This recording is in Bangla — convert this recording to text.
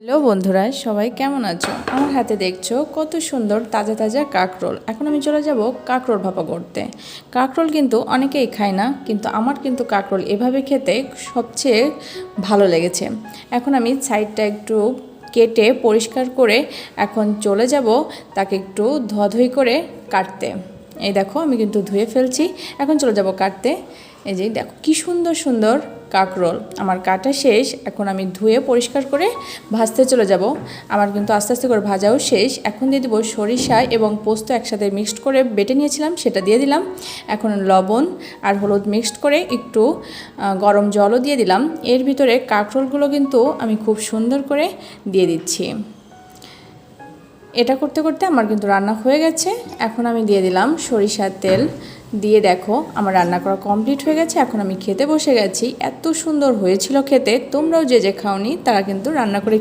হ্যালো বন্ধুরা, সবাই কেমন আছো? আমার হাতে দেখছ কত সুন্দর তাজা তাজা কাকরোল। এখন আমি চলে যাব কাকরোল ভাপা করতে। কাকরোল কিন্তু অনেকেই খায় না, কিন্তু আমার কিন্তু কাকরোল এভাবে খেতে সবচেয়ে ভালো লেগেছে। এখন আমি সাইডটা একটু কেটে পরিষ্কার করে এখন চলে যাব তাকে একটু ধোয়াধুয়ি করে কাটতে। এই দেখো, আমি কিন্তু ধুয়ে ফেলছি। এখন চলে যাব কাটতে। এই যে দেখো, কি সুন্দর সুন্দর কাকরোল আমার কাটা শেষ, এখন আমি ধুয়ে পরিষ্কার করে ভাজতে চলে যাব। আমার কিন্তু আস্তে আস্তে করে ভাজাও শেষ। এখন দিয়ে দিব সরিষা এবং পোস্ত একসাথে মিক্সড করে বেটে নিয়েছিলাম, সেটা দিয়ে দিলাম। এখন লবণ আর হলুদ মিক্সড করে একটু গরম জলও দিয়ে দিলাম। এর ভিতরে কাকরোলগুলো কিন্তু আমি খুব সুন্দর করে দিয়ে দিচ্ছি। এটা করতে করতে আমার কিন্তু রান্না হয়ে গেছে। এখন আমি দিয়ে দিলাম সরিষার তেল। দিয়ে দেখো, আমার রান্না করা কমপ্লিট হয়ে গেছে। এখন আমি খেতে বসে গেছি। এত সুন্দর হয়েছিল খেতে। তোমরাও যে যে খাওনি, তারা কিন্তু রান্না করে